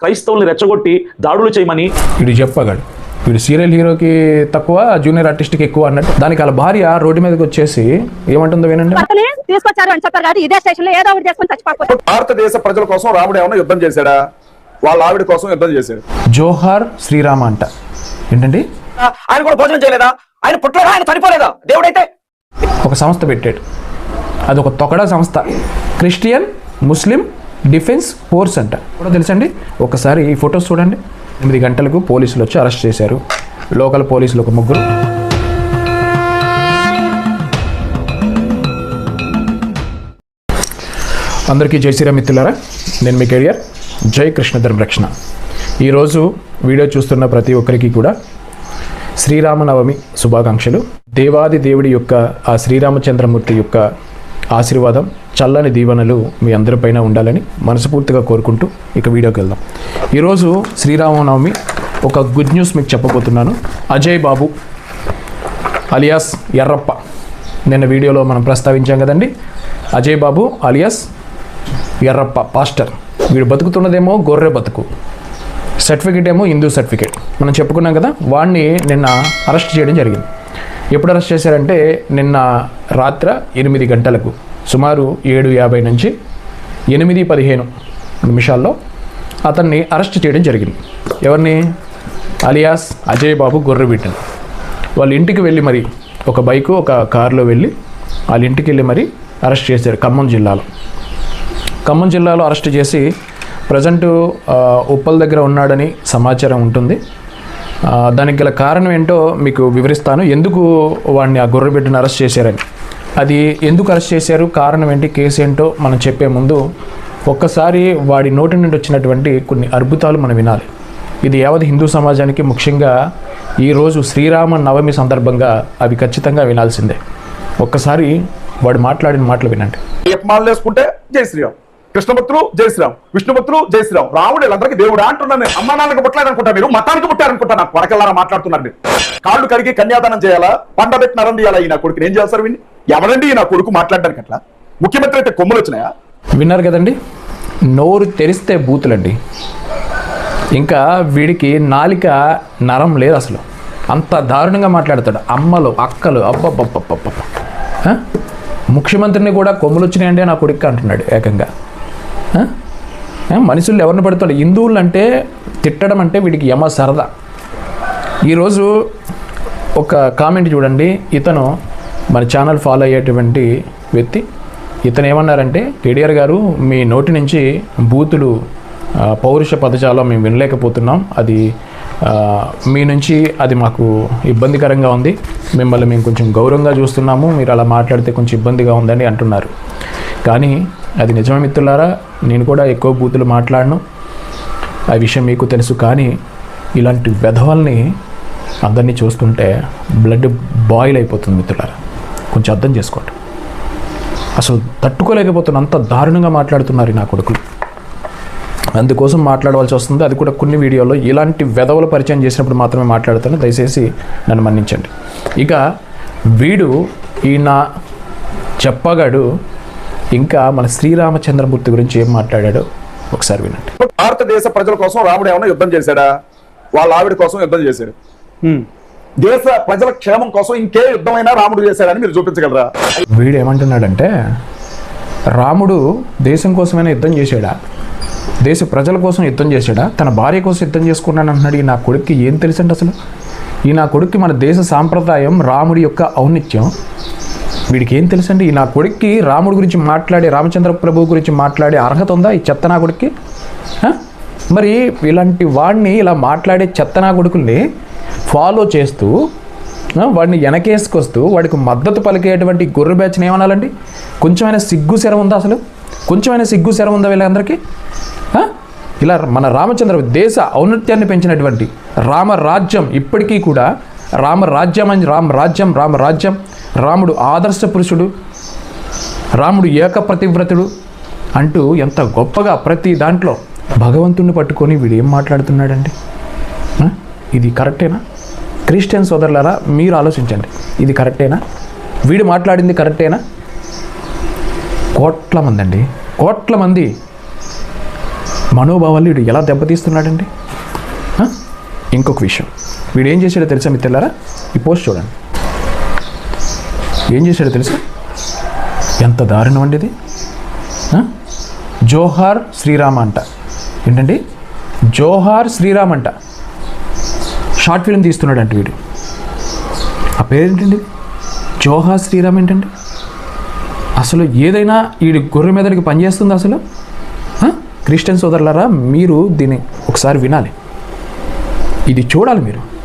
క్రైస్తవుల్ని రెచ్చగొట్టి దాడులు చేయమని వీడు చెప్పగాడు వీడు సీరియల్ హీరోకి తక్కువ జూనియర్ ఆర్టిస్ట్కి ఎక్కువ అన్నట్టు. దానికి వాళ్ళ భార్య రోడ్డు మీదకి వచ్చేసి ఏమంటుందో వినండి. తీసుకొచ్చారు అని చెప్పారు కాదు ఇదే స్టేషన్లో ఏదో ఒకటి చేసుకొని చచ్చిపోతారు భారతదేశ ప్రజల కోసం రాముడు ఏమైనా యుద్ధం చేశాడా? వాళ్ళ ఆవిడ కోసం యుద్ధం చేశాడు. జోహార్ శ్రీరామ అంట. ఏంటండి? ఆయన కూడా భోజనం చేయలేదా? ఆయన పుట్టలేదా? ఆయన చనిపోలేదా? దేవుడైతే. ఒక సంస్థ పెట్టాడు. అది ఒక తొకడా సంస్థ. క్రిస్టియన్ ముస్లిం డిఫెన్స్ ఫోర్స్ అంట. కూడా తెలుసండి? ఒకసారి ఈ ఫొటోస్ చూడండి. ఎనిమిది గంటలకు పోలీసులు వచ్చి అరెస్ట్ చేశారు. లోకల్ పోలీసులు ఒక ముగ్గురు. అందరికీ జై శ్రీరామ్ మిత్రులారా నేను మీ కెరియర్ జై కృష్ణ ధర్మరక్షణ ఈరోజు వీడియో చూస్తున్న ప్రతి ఒక్కరికి కూడా శ్రీరామనవమి శుభాకాంక్షలు. దేవాది దేవుడి యొక్క ఆ శ్రీరామచంద్రమూర్తి యొక్క ఆశీర్వాదం చల్లని దీవెనలు మీ అందరిపైన ఉండాలని మనస్ఫూర్తిగా కోరుకుంటూ ఇక వీడియోకి వెళ్దాం. ఈరోజు శ్రీరామనవమి. ఒక గుడ్ న్యూస్ మీకు చెప్పబోతున్నాను. అజయ్ బాబు అలియాస్ ఎర్రప్ప. నిన్న వీడియోలో మనం ప్రస్తావించాం కదండి. Ajay Babu alias Errappa pastor. వీడు బతుకుతున్నదేమో గొర్రె బతుకు. సర్టిఫికేట్ ఏమో హిందూ సర్టిఫికేట్. మనం చెప్పుకున్నాం కదా వాడిని నిన్న అరెస్ట్ చేయడం జరిగింది. ఎప్పుడు అరెస్ట్ చేశారంటే నిన్న రాత్ర ఎనిమిది గంటలకు సుమారు ఏడు యాభై నుంచి ఎనిమిది పదిహేను నిమిషాల్లో అతన్ని అరెస్ట్ చేయడం జరిగింది. ఎవరిని? అలియాస్ అజయ్ బాబు గొర్రెబిడ్డను. వాళ్ళ ఇంటికి వెళ్ళి మరి ఒక బైకు ఒక కారులో వెళ్ళి వాళ్ళ ఇంటికి వెళ్ళి మరి అరెస్ట్ చేశారు ఖమ్మం జిల్లాలో. ఖమ్మం జిల్లాలో అరెస్ట్ చేసి ప్రజెంట్ ఉప్పల్ దగ్గర ఉన్నాడని సమాచారం ఉంటుంది. దానికి గల కారణం ఏంటో మీకు వివరిస్తాను. ఎందుకు వాడిని ఆ గొర్రెబిడ్డను అరెస్ట్ చేశారని? అది ఎందుకు అరెస్ట్ చేశారు? కారణం ఏంటి? కేసు ఏంటో మనం చెప్పే ముందు ఒక్కసారి వాడి నోటి నుండి వచ్చినటువంటి కొన్ని అద్భుతాలు మనం వినాలి. ఇది యావత్ హిందూ సమాజానికి ముఖ్యంగా ఈరోజు శ్రీరామ నవమి సందర్భంగా అవి ఖచ్చితంగా వినాల్సిందే. ఒక్కసారి వాడు మాట్లాడిన మాటలు వినండి. వేసుకుంటే జై శ్రీరామ్. కృష్ణభక్తులు జై విష్ణుభక్తులు జై శ్రీరామ్. రాముడు వీళ్ళందరికీ దేవుడు అంటున్నాను అమ్మా నాన్నకు పుట్టలేదనుకుంటా మీరు మతానికి పుట్టారనుకుంటా నాకు. కొరకెళ్ళారా మాట్లాడుతున్నారు మీరు? కాళ్ళు కడిగి కన్యాదానం చేయాలా? పంట పెట్టి నరం తీయాలా ఈ నా కొడుకు ఏం చేస్తారు వీడిని? ఎవరండి ఈ నా కొడుకు మాట్లాడడానికి అట్లా? ముఖ్యమంత్రి అయితే కొమ్ములు వచ్చినాయా? విన్నారు కదండి. నోరు తెరిస్తే బూతులండి. ఇంకా వీడికి నాలిక నరం లేదు అసలు. అంత దారుణంగా మాట్లాడతాడు. అమ్మలు అక్కలు అబ్బబ్బబ్బబ్బబ్బ. ముఖ్యమంత్రిని కూడా కొమ్ములు వచ్చినాయండి నా కొడుకు అంటున్నాడు ఏకంగా. మనుషులు ఎవరిని పడతాడు? హిందువులు అంటే తిట్టడం అంటే వీడికి యమ సరదా. ఈరోజు ఒక కామెంట్ చూడండి. ఇతను మన ఛానల్ ఫాలో అయ్యేటువంటి వ్యక్తి. ఇతను ఏమన్నారంటే కేడిఆర్ గారు మీ నోటి నుంచి బూతులు పౌరుష పదజాలం మేము వినలేకపోతున్నాం. అది మీ నుంచి అది మాకు ఇబ్బందికరంగా ఉంది. మిమ్మల్ని మేము కొంచెం గౌరవంగా చూస్తున్నాము. మీరు అలా మాట్లాడితే కొంచెం ఇబ్బందిగా ఉందని అంటున్నారు. కానీ అది నిజమే మిత్రులారా? నేను కూడా ఎక్కువ బూతులు మాట్లాడను. ఆ విషయం మీకు తెలుసు కానీ ఇలాంటి వెధవల్ని అందరినీ చూస్తుంటే బ్లడ్ బాయిల్ అయిపోతుంది మిత్రులారా. కొంచెం అర్థం చేసుకోండి. అసలు తట్టుకోలేకపోతున్నా అంత దారుణంగా మాట్లాడుతున్నారు నా కొడుకులు. అందుకోసం మాట్లాడవలసి వస్తుంది. అది కూడా కొన్ని వీడియోలో ఇలాంటి వెధవలు పరిచయం చేసినప్పుడు మాత్రమే మాట్లాడుతాను. దయచేసి నన్ను మన్నించండి. ఇక వీడు ఈ నా చెప్పగాడు ఇంకా మన శ్రీరామచంద్రమూర్తి గురించి ఏం మాట్లాడాడో ఒకసారి వినండి. భారతదేశ ప్రజల కోసం రాముడు ఏమైనా యుద్ధం చేశాడా? వాళ్ళ ఆవిడ కోసం యుద్ధం చేశాడు. దేశ ప్రజల క్షేమం కోసం ఇంకే యుద్ధమైనా రాముడు చేశాడని మీరు చూపించగలరా? వీడు ఏమంటున్నాడంటే రాముడు దేశం కోసమైనా యుద్ధం చేశాడా? దేశ ప్రజల కోసం యుద్ధం చేశాడా? తన భార్య కోసం యుద్ధం చేసుకున్నాను అంటున్నాడు. ఈ నా కొడుక్కి ఏం తెలుసండి అసలు? ఈ నా కొడుక్కి మన దేశ సాంప్రదాయం రాముడి యొక్క ఔన్నిత్యం. వీడికి ఏం తెలుసండి? ఈ నా కొడుక్కి రాముడి గురించి మాట్లాడి రామచంద్ర ప్రభు గురించి మాట్లాడే అర్హత ఉందా ఈ చెత్త నా కొడుక్కి మరి ఇలాంటి వాడిని ఇలా మాట్లాడే చెత్త నా కొడుకుల్ని ఫాలో చేస్తూ వాడిని వెనకేసుకొస్తూ వాడికి మద్దతు పలికేటువంటి గొర్రె బ్యాచ్ని ఏమనాలండి? కొంచెమైనా సిగ్గు శరం ఉందా అసలు? కొంచెమైనా సిగ్గు శరం ఉందా వీళ్ళందరికీ? ఇలా మన రామచంద్ర దేశ ఔన్నత్యాన్ని పెంచినటువంటి రామరాజ్యం ఇప్పటికీ కూడా రామరాజ్యం అని రామ రాజ్యం రామరాజ్యం రాముడు ఆదర్శ పురుషుడు. రాముడు ఏకప్రతివ్రతుడు అంటూ ఎంత గొప్పగా ప్రతి దాంట్లో భగవంతుణ్ణి పట్టుకొని వీడు ఏం మాట్లాడుతున్నాడండి? ఇది కరెక్టేనా? క్రిస్టియన్ సోదరులారా మీరు ఆలోచించండి. ఇది కరెక్టేనా? వీడు మాట్లాడింది కరెక్టేనా? కోట్ల మంది అండి కోట్ల మంది మనోభావాలు వీడు ఎలా దెబ్బతీస్తున్నాడండి? ఇంకొక విషయం. వీడు ఏం చేశాడో తెలుసా మీ తెల్లారా ఈ పోస్ట్ చూడండి. ఏం చేశాడో తెలుసా? ఎంత దారుణం అండి ఇది? జోహార్ శ్రీరామ అంట. ఏంటండి? జోహార్ శ్రీరామ్ అంట. షార్ట్ ఫిల్మ్ తీస్తున్నాడు అంట వీడు. ఆ పేరేంటండి? జోహార్ శ్రీరామ్ ఏంటండి? అసలు ఏదైనా వీడి గొర్రె మీదకి పనిచేస్తుంది అసలు? క్రిస్టియన్ సోదరులారా మీరు దీన్ని ఒకసారి వినాలి. ఇది చూడాలి మీరు.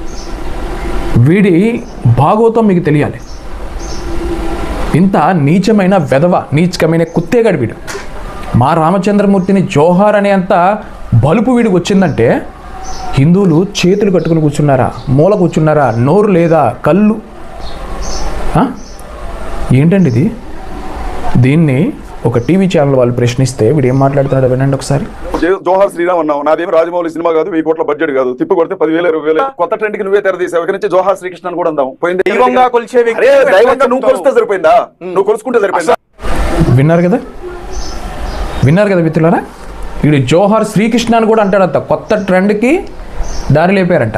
వీడి భాగోతం మీకు తెలియాలి. ఇంత నీచమైన వెధవ నీచకమైన కుత్తేగాడు వీడు. మా రామచంద్రమూర్తిని జోహార్ అనే అంత బలుపు వీడికి వచ్చిందంటే హిందువులు చేతులు కట్టుకుని కూర్చున్నారా మూల కూర్చున్నారా నోరు లేదా కళ్ళు? ఏంటండి ఇది? దీన్ని ఒక టీవీ ఛానల్ వాళ్ళు ప్రశ్నిస్తే వీడు ఏం మాట్లాడుతున్నాడో వినండి ఒకసారి. జోహార్ శ్రీరామ్ అన్నావు. నాదేమి రాజమౌళి సినిమా కాదు వెయ్యి కోట్ల బడ్జెట్ కాదు. తిప్పు కొడితే పదివేల ఇరవై వేలు. కొత్త ట్రెండ్కి నువ్వే తెర తీసావు. ఇక నుంచి జోహార్ శ్రీకృష్ణ అని కూడా అందాం పోయింది దైవంగా కొలిచే దైవంగా నువ్వు కొలిస్తే సరిపోయిందా? నువ్వు కొలుసుకుంటే సరిపోయిందా? విన్నారు కదా? విన్నారు కదా మిత్రులారా? వీడు జోహార్ శ్రీకృష్ణ అని కూడా అంటాడంట. కొత్త ట్రెండ్కి దారి లేపారంట.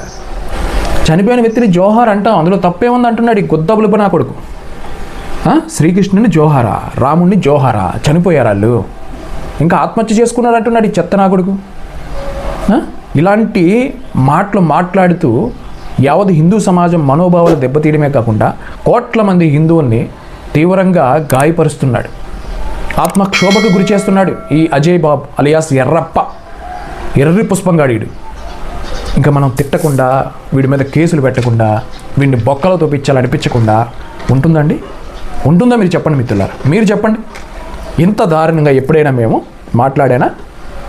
చనిపోయిన వ్యక్తిని జోహార్ అంటాం. అందులో తప్పేముంది అంటున్నాడు ఈ గుద్దబులుపు నా కొడుకు? శ్రీకృష్ణుని జోహారా రాముణ్ణి జోహారా చనిపోయారు వాళ్ళు ఇంకా ఆత్మహత్య చేసుకున్నారంటున్నాడు ఈ చెత్త ఇలాంటి మాటలు మాట్లాడుతూ యావత్ హిందూ సమాజం మనోభావాలు దెబ్బతీయడమే కాకుండా కోట్ల మంది హిందువుల్ని తీవ్రంగా గాయపరుస్తున్నాడు. ఆత్మక్షోభకు గురి చేస్తున్నాడు ఈ అజయ్ బాబు అలియాస్ ఎర్రప్ప ఎర్రి పుష్పంగాడీడు ఇంకా మనం తిట్టకుండా వీడి మీద కేసులు పెట్టకుండా వీడిని బొక్కలతో పిచ్చాలనిపించకుండా ఉంటుందండి ఉంటుందా మీరు చెప్పండి మిత్రులారా? మీరు చెప్పండి. ఇంత దారుణంగా ఎప్పుడైనా మేము మాట్లాడానా?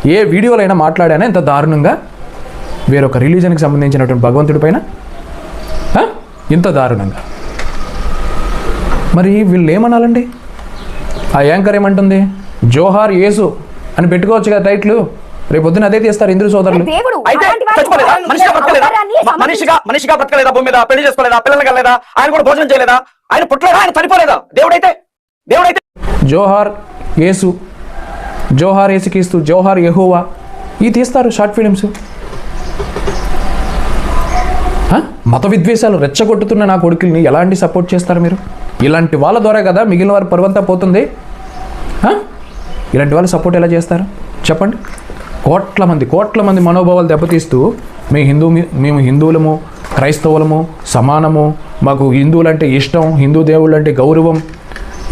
ఏ వీడియోలైనా మాట్లాడానా? ఇంత దారుణంగా? వేరొక రిలీజన్కి సంబంధించినటువంటి భగవంతుడి పైన? ఆ? ఇంత దారుణంగా? మరి వీళ్ళు ఏమనాలండి? ఆ యాంకర్ ఏమంటుంది? జోహార్ యేసు అని పెట్టుకోవచ్చు కదా టైట్లు. రేపు పొద్దున అదే తీస్తారు ఇంద్రు సోదరులు. మనిషిగా బ్రతకలేదా? భూమి మీద పెళ్ళి చేసుకోలేదా? పిల్లలు కలలేదా ఆయన కూడా భోజనం చేయలేదా? ఆయన పుట్టలేదా? ఆయన చనిపోలేదా? దేవుడైతే? దేవుడైతే? జోహార్ యేసు జోహార్ యేసుక్రీస్తు జోహార్ యహోవా ఇవి తీస్తారు షార్ట్ ఫిలిమ్స్. మత విద్వేషాలు రెచ్చగొట్టుతున్న నా కొడుకుల్ని ఎలాంటి సపోర్ట్ చేస్తారు మీరు? ఇలాంటి వాళ్ళ ద్వారా కదా మిగిలిన వారి పర్వంతా పోతుంది. ఇలాంటి వాళ్ళు సపోర్ట్ ఎలా చేస్తారు? చెప్పండి. కోట్ల మంది కోట్ల మంది మనోభావాలు దెబ్బతీస్తూ మేము హిందూ మేము హిందువులము క్రైస్తవులము సమానము మాకు హిందువులంటే ఇష్టం హిందూ దేవుళ్ళంటే గౌరవం.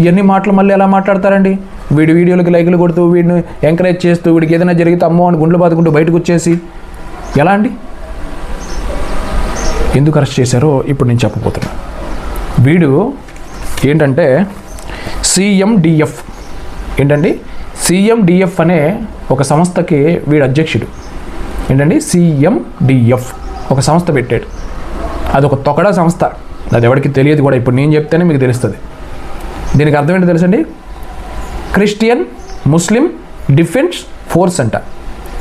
ఇవన్నీ మాటలు మళ్ళీ ఎలా మాట్లాడతారండి? వీడి వీడియోలకి లైకులు కొడుతూ వీడిని ఎంకరేజ్ చేస్తూ వీడికి ఏదైనా జరిగితే అమ్మో అని గుండెలు బాదుకుంటూ బయటకు వచ్చేసి ఎలా అండి? ఎందుకు అరెస్ట్ చేశారో ఇప్పుడు నేను చెప్పబోతున్నా. వీడు ఏంటంటే సిఎండిఎఫ్ ఏంటండి? సిఎండిఎఫ్ అనే ఒక సంస్థకి వీడు అధ్యక్షుడు. ఏంటండి? సిఎండిఎఫ్ ఒక సంస్థ పెట్టాడు. అది ఒక తొకడా సంస్థ. అది ఎవరికి తెలియదు కూడా. ఇప్పుడు నేను చెప్తేనే మీకు తెలుస్తుంది. దీనికి అర్థం ఏంటో తెలుసండి? క్రిస్టియన్ ముస్లిం డిఫెన్స్ ఫోర్స్ అంట.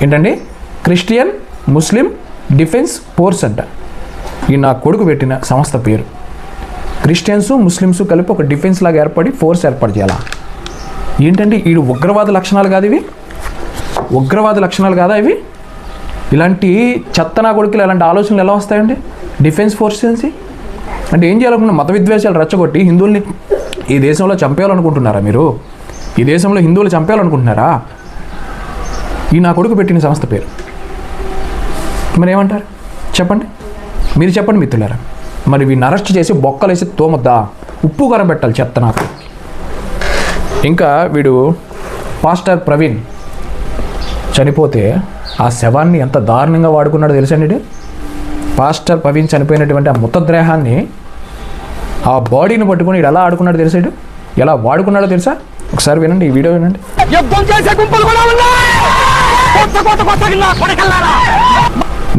ఏంటండి? క్రిస్టియన్ ముస్లిం డిఫెన్స్ ఫోర్స్ అంట. ఈ నా కొడుకు పెట్టిన సంస్థ పేరు. క్రిస్టియన్స్ ముస్లిమ్స్ కలిపి ఒక డిఫెన్స్ లాగా ఏర్పడి ఫోర్స్ ఏర్పాటు చేయాలా. ఏంటంటే వీడు ఉగ్రవాద లక్షణాలు కాదు ఇవి? ఉగ్రవాద లక్షణాలు కాదా ఇవి? ఇలాంటి చెత్త నా కొడుకులు ఇలాంటి ఆలోచనలు ఎలా వస్తాయండి? డిఫెన్స్ ఫోర్స్ అంటే ఏం చేయాలనుకున్న మత విద్వేషాలు రెచ్చగొట్టి హిందువుల్ని ఈ దేశంలో చంపేయాలనుకుంటున్నారా మీరు? ఈ దేశంలో హిందువులు చంపేయాలనుకుంటున్నారా? ఈ నా కొడుకు పెట్టిన సంస్థ పేరు. మరి ఏమంటారు చెప్పండి. మీరు చెప్పండి మిత్రులారా. మరి వీడిని అరెస్ట్ చేసి బొక్కలేసి తోమద్దా? ఉప్పు కారం పెట్టాలి చెత్త నాకు. ఇంకా వీడు పాస్టర్ ప్రవీణ్ చనిపోతే ఆ శవాన్ని ఎంత దారుణంగా వాడుకున్నాడో తెలుసండి పాస్టర్ ప్రవీణ్ చనిపోయినటువంటి ఆ మృతదేహాన్ని ఆ బాడీని పట్టుకొని వీడు ఎలా ఆడుకున్నాడో తెలుసా వీడు? ఎలా వాడుకున్నాడో తెలుసా? ఒకసారి వినండి ఈ వీడియో వినండి.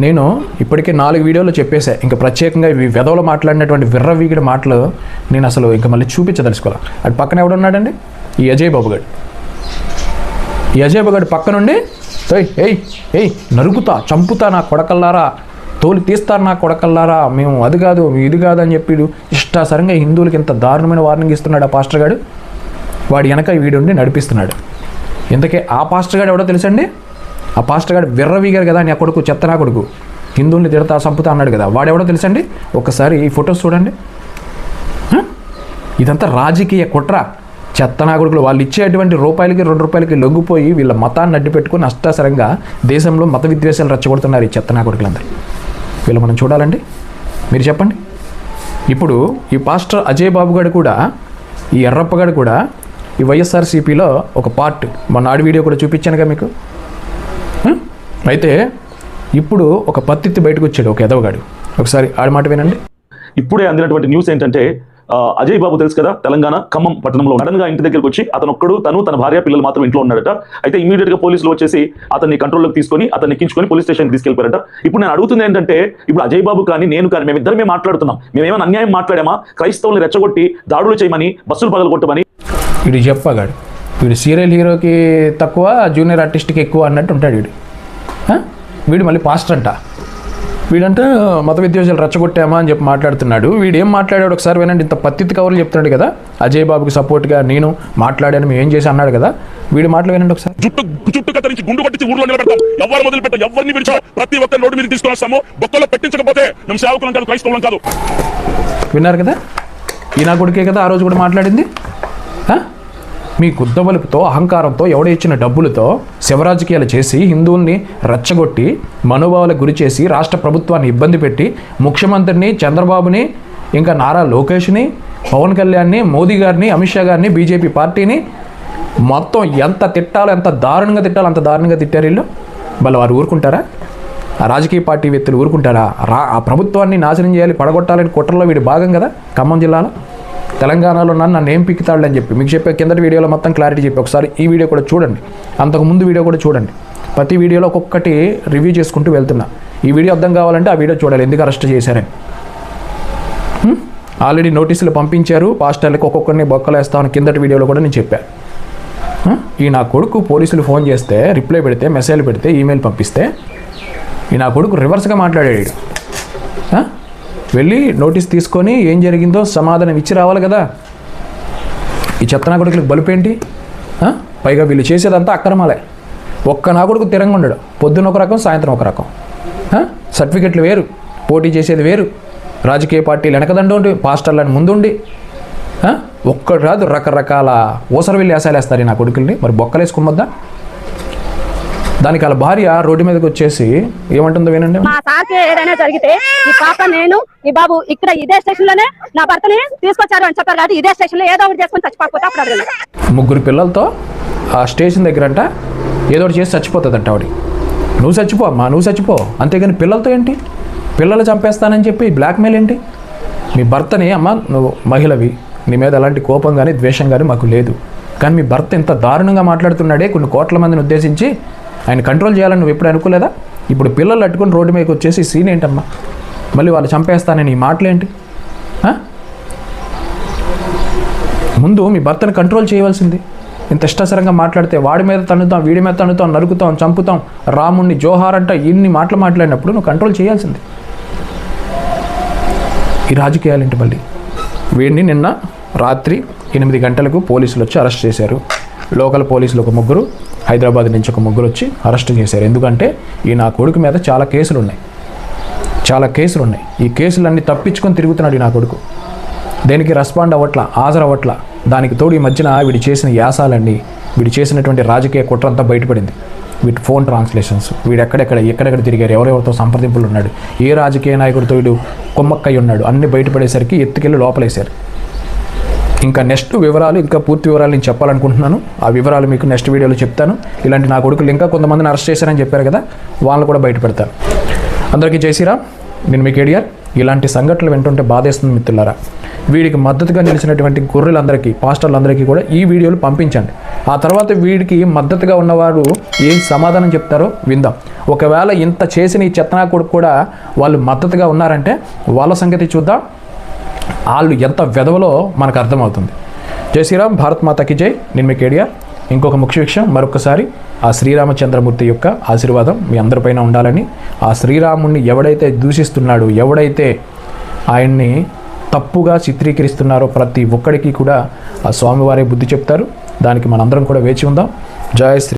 నేను ఇప్పటికే నాలుగు వీడియోలు చెప్పేశా ఇంకా ప్రత్యేకంగా ఇవి వెదవలు మాట్లాడినటువంటి విర్రవీగిన మాటలు నేను అసలు ఇంకా మళ్ళీ చూపించదలుచుకోవాలి అటు పక్కన ఎవడున్నాడండి ఈ అజయ్ బాబు గారు ఈ అజయ్ బాబు గారు పక్క నుండి ఏయ్ ఏయ్ ఏయ్ నరుకుతా చంపుతా నా కొడకల్లారా? తోలు తీస్తారు నా కొడకల్లారా? మేము అది కాదు ఇది కాదు అని చెప్పి ఇష్టాసరంగా హిందువులకి ఇంత దారుణమైన వార్నింగ్ ఇస్తున్నాడు ఆ పాస్టర్ గాడు. వాడి వెనక వీడుండి నడిపిస్తున్నాడు. ఇంతకే ఆ పాస్టర్ గారు ఎవడో తెలుసండి? ఆ పాస్టర్ గాడు విర్రవీగారు కదా నీ కొడుకు చెత్తనా కొడుకు. హిందువుల్ని తిడతా చంపుతా అన్నాడు కదా. వాడెవడో తెలుసండి? ఒకసారి ఈ ఫొటోస్ చూడండి. ఇదంతా రాజకీయ కుట్ర. చెత్తనా కొడుకులు వాళ్ళు ఇచ్చేటువంటి రూపాయలకి రెండు రూపాయలకి లొంగిపోయి వీళ్ళ మతాన్ని అడ్డు పెట్టుకుని అష్టాసరంగా దేశంలో మత విద్వేషాలు రచ్చగొడుతున్నారు ఈ చెత్తనా కొడుకులందరూ. వీళ్ళు మనం చూడాలండి. మీరు చెప్పండి. ఇప్పుడు ఈ పాస్టర్ అజయ్ బాబు గారు కూడా ఈ ఎర్రప్పగాడు కూడా ఈ వైఎస్ఆర్సీపీలో ఒక పార్ట్. మొన్న ఆడి వీడియో కూడా చూపించానుగా మీకు. అయితే ఇప్పుడు ఒక పత్తిత్తి బయటకు వచ్చాడు ఒక ఎదవగాడు ఒకసారి ఆడి మాట వినండి. ఇప్పుడే అందినటువంటి న్యూస్ ఏంటంటే అజయ్ బాబు తెలుసు కదా? తెలంగాణ ఖమ్మం పట్టణంలో సడన్గా ఇంటి దగ్గరికి వచ్చి అతను ఒక్కడు తను తన భార్య పిల్లలు మాత్రం ఇంట్లో ఉన్నాడట అయితే ఇమీడియట్గా పోలీసులు వచ్చేసి అతన్ని కంట్రోల్లోకి తీసుకొని అతన్ని ఎక్కించుకొని పోలీస్ స్టేషన్ తీసుకెళ్ళిపోయారట ఇప్పుడు నేను అడుగుతుంది ఏంటంటే ఇప్పుడు అజయ్ బాబు కానీ నేను కానీ మేము ఇద్దరమే మాట్లాడుతున్నాం. మేమేమైనా అన్యాయం మాట్లాడామా? క్రైస్తవుల్ని రెచ్చగొట్టి దాడులు చేయమని బస్సులు పగలగొట్టమని? వీడు చెప్పగాడు వీడు సీరియల్ హీరోకి తక్కువ జూనియర్ ఆర్టిస్ట్కి ఎక్కువ అన్నట్టు ఉంటాడు వీడు. వీడు మళ్ళీ పాస్టర్ అంట వీడంటే మత విద్వేషాలు రెచ్చగొట్టామా అని చెప్పి మాట్లాడుతున్నాడు. వీడు ఏం మాట్లాడాడు ఒకసారి వినండి. ఇంత పత్తితి కవర్లు చెప్తున్నాడు కదా. అజయ్ బాబుకి సపోర్ట్గా నేను మాట్లాడాను మేము ఏం చేసి అన్నాడు కదా. వీడి మాటలు వినండి ఒకసారి. జుట్టు జుట్టు కత్తిరించి గుండు పట్టించి ఊర్లో నిలబెడతాం. ఎవరు మొదలు పెట్టాం ఎవరిని పిలిచాం ప్రతి ఒక్క రోడ్డు మీద తీసుకొని వస్తాము. బొక్కలో పెట్టించకపోతే మేము సేవకులం కాదు క్రైస్తవులం కాదు. విన్నారు కదా? ఈ నా కొడుకే కదా ఆ రోజు కూడా మాట్లాడింది? మీ గుద్దవలుపుతో అహంకారంతో ఎవడ ఇచ్చిన డబ్బులతో శివరాజకీయాలు చేసి హిందువుల్ని రెచ్చగొట్టి మనోభావాలకు గురి చేసి రాష్ట్ర ప్రభుత్వాన్ని ఇబ్బంది పెట్టి ముఖ్యమంత్రిని చంద్రబాబుని ఇంకా నారా లోకేష్ని పవన్ కళ్యాణ్ని మోదీ గారిని అమిత్ షా గారిని బీజేపీ పార్టీని మొత్తం ఎంత తిట్టాలో ఎంత దారుణంగా తిట్టాలో అంత దారుణంగా తిట్టారు వీళ్ళు? వాళ్ళు వారు ఊరుకుంటారా? ఆ రాజకీయ పార్టీ వ్యక్తులు ఊరుకుంటారా? రా ఆ ప్రభుత్వాన్ని నాశనం చేయాలి పడగొట్టాలని కుట్రలో వీడి భాగం కదా ఖమ్మం జిల్లాలో? తెలంగాణలో నన్ను నన్ను ఏం పిక్కుతాడని చెప్పి మీకు చెప్పే కిందటి వీడియోలో మొత్తం క్లారిటీ చెప్పి ఒకసారి ఈ వీడియో కూడా చూడండి. అంతకు ముందు వీడియో కూడా చూడండి. ప్రతి వీడియోలో ఒక్కొక్కటి రివ్యూ చేసుకుంటూ వెళ్తున్నా. ఈ వీడియో అర్థం కావాలంటే ఆ వీడియో చూడాలి. ఎందుకు అరెస్ట్ చేశారని. ఆల్రెడీ నోటీసులు పంపించారు. పాస్టర్లకు ఒక్కొక్కరిని బొక్కలు వేస్తామని కిందటి వీడియోలో కూడా నేను చెప్పాను ఈ నా కొడుకు పోలీసులు ఫోన్ చేస్తే రిప్లై పెడితే మెసేజ్ పెడితే ఈమెయిల్ పంపిస్తే ఈ నా కొడుకు రివర్స్గా మాట్లాడాడు. వెళ్ళి నోటీస్ తీసుకొని ఏం జరిగిందో సమాధానం ఇచ్చి రావాలి కదా. ఈ చెత్త నా బలుపేంటి పైగా వీళ్ళు చేసేదంతా అక్రమాలే. ఒక్క నా కొడుకు తిరంగా ఉండడు. పొద్దున్న ఒక రకం సాయంత్రం ఒక రకం. సర్టిఫికెట్లు వేరు. పోటీ చేసేది వేరు. రాజకీయ పార్టీలు వెనకదండ ఉండి పాస్టర్లను ముందుండి. ఒక్కడు రాదు రకరకాల ఊసరవిల్లి వేసాలేస్తారు ఈ నా కొడుకుల్ని. మరి బొక్కలేసుకుమ్మద్దా దానికి వాళ్ళ భార్య రోడ్డు మీదకి వచ్చేసి ఏమంటుందో వినండి. మా సార్కి ఏదైనా జరిగితే ఈ పాప నేను ఈ బాబు ఇక్కడ ఇదే స్టేషన్లోనే నా భర్తని తీసుకొచ్చారు అని చెప్పారు కాబట్టి ఇదే స్టేషన్లో ఏదో ఒకటి చేసుకొని చచ్చిపోతే అప్పుడు అడగండి. ముగ్గురు పిల్లలతో ఆ స్టేషన్ దగ్గర అంట ఏదో ఒకటి చేసి చచ్చిపోతుందంట ఆవిడ. నువ్వు చచ్చిపో అమ్మా నువ్వు చచ్చిపో. అంతేగాని పిల్లలతో ఏంటి? పిల్లలు చంపేస్తానని చెప్పి బ్లాక్మెయిల్ ఏంటి? మీ భర్తని అమ్మ నువ్వు మహిళవి. నీ మీద ఎలాంటి కోపం కానీ ద్వేషం కానీ మాకు లేదు. కానీ మీ భర్త ఇంత దారుణంగా మాట్లాడుతున్నాడే కొన్ని కోట్ల మందిని ఉద్దేశించి ఆయన కంట్రోల్ చేయాలని నువ్వు ఎప్పుడు అనుకోలేదా? ఇప్పుడు పిల్లలు అట్టుకుని రోడ్డు మీదకి వచ్చేసి సీన్ ఏంటమ్మా? మళ్ళీ వాళ్ళు చంపేస్తానని ఈ మాటలేంటి? ముందు మీ భర్తను కంట్రోల్ చేయవలసింది. ఇంత ఇష్టసరంగా మాట్లాడితే వాడి మీద తన్నుతాం వీడి మీద తన్నుతాం నరుకుతాం చంపుతాం. రాముణ్ణి జోహార్ అంట ఇన్ని మాటలు మాట్లాడినప్పుడు నువ్వు కంట్రోల్ చేయాల్సింది. ఈ రాజకీయాలు ఏంటి మళ్ళీ? వీడిని నిన్న రాత్రి ఎనిమిది గంటలకు పోలీసులు వచ్చి అరెస్ట్ చేశారు. లోకల్ పోలీసులు ఒక ముగ్గురు హైదరాబాద్ నుంచి ఒక ముగ్గురు వచ్చి అరెస్ట్ చేశారు. ఎందుకంటే ఈ నా కొడుకు మీద చాలా కేసులు ఉన్నాయి చాలా కేసులు ఉన్నాయి ఈ కేసులన్నీ తప్పించుకొని తిరుగుతున్నాడు ఈ నా కొడుకు. దేనికి రెస్పాండ్ అవ్వట్ల హాజరు అవ్వట్ల? దానికి తోడు ఈ మధ్యన వీడు చేసిన యాసాలన్నీ వీడు చేసినటువంటి రాజకీయ కుట్రంతా బయటపడింది. వీటి ఫోన్ ట్రాన్స్లేషన్స్ వీడు ఎక్కడెక్కడ ఎక్కడెక్కడ తిరిగారు ఎవరెవరితో సంప్రదింపులు ఉన్నాడు ఏ రాజకీయ నాయకుడితో వీడు కొమ్మక్కై ఉన్నాడు అన్ని బయటపడేసరికి ఎత్తుకెళ్ళి లోపలేశారు. ఇంకా నెక్స్ట్ వివరాలు ఇంకా పూర్తి వివరాలు నేను చెప్పాలనుకుంటున్నాను. ఆ వివరాలు మీకు నెక్స్ట్ వీడియోలో చెప్తాను. ఇలాంటి నా కొడుకులు ఇంకా కొంతమందిని అరెస్ట్ చేశారని చెప్పారు కదా వాళ్ళని కూడా బయట పెడతాను అందరికీ జయశ్రీరామ్ నేను మీకు ఏడియర్ ఇలాంటి సంఘటనలు వింటుంటే బాధేస్తుంది మిత్రులారా. వీడికి మద్దతుగా నిలిచినటువంటి గొర్రెలందరికీ పాస్టర్లందరికీ కూడా ఈ వీడియోలు పంపించండి. ఆ తర్వాత వీడికి మద్దతుగా ఉన్నవారు ఏం సమాధానం చెప్తారో విందాం. ఒకవేళ ఇంత చేసిన ఈ చెత్తనా కొడుకు కూడా వాళ్ళు మద్దతుగా ఉన్నారంటే వాళ్ళ సంగతి చూద్దాం. వాళ్ళు ఎంత వెధవలో మనకు అర్థమవుతుంది. జై శ్రీరామ్ భారత్ మాతకి జై. నేను మీ కేడియా ఇంకొక ముఖ్య విషయం మరొకసారి ఆ శ్రీరామచంద్రమూర్తి యొక్క ఆశీర్వాదం మీ అందరిపైన ఉండాలని ఆ శ్రీరాముణ్ణి ఎవడైతే దూషిస్తున్నాడో ఎవడైతే ఆయన్ని తప్పుగా చిత్రీకరిస్తున్నారో ప్రతి ఒక్కడికి కూడా ఆ స్వామివారే బుద్ధి చెప్తారు. దానికి మనందరం కూడా వేచి ఉందాం. జయ శ్రీ